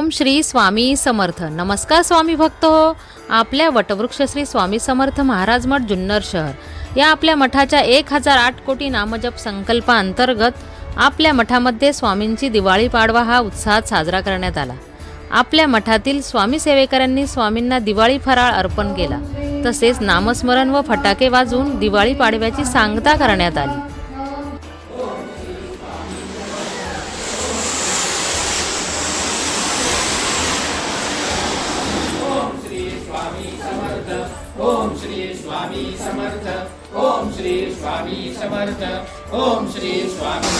ओम श्री स्वामी समर्थ. नमस्कार स्वामी भक्त हो. आपल्या वटवृक्ष श्री स्वामी समर्थ महाराज मठ जुन्नर शहर. या आपल्या मठाच्या एक हजार आठ कोटी नामजप संकल्पाअंतर्गत आपल्या मठामध्ये स्वामींची दिवाळी पाडवा हा उत्साहात साजरा करण्यात आला. आपल्या मठातील स्वामी सेवेकरांनी स्वामींना दिवाळी फराळ अर्पण केला. तसेच नामस्मरण व फटाके वाजवून दिवाळी पाडव्याची सांगता करण्यात आली. ओम श्री स्वामी समर्थ. ओम श्री स्वामी समर्थ. ओम श्री स्वामी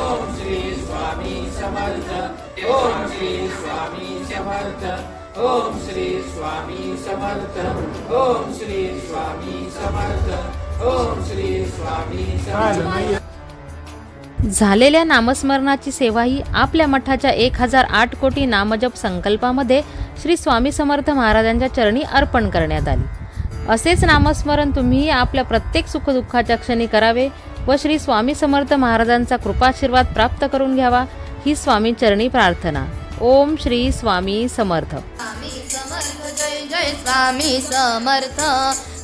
ओम श्री स्वामी समर्थ. ओम श्री स्वामी समर्थ. ओम श्री स्वामी समर्थ. ओम श्री स्वामी समर्थ. ओम श्री झालेल्या नामस्मरणाची सेवा ही आपल्या मठाच्या एक हजार आठ कोटी नामजप संकल्पामध्ये श्री स्वामी समर्थ महाराजांच्या चरणी अर्पण करण्यात आली. असेच नामस्मरण तुम्हीही आपल्या प्रत्येक सुखदुःखाच्या क्षणी करावे व श्री स्वामी समर्थ महाराजांचा कृपाशीर्वाद प्राप्त करून घ्यावा ही स्वामी चरणी प्रार्थना. ओम श्री स्वामी समर्थ. स्वामी समर्थ जय जय स्वामी समर्थ.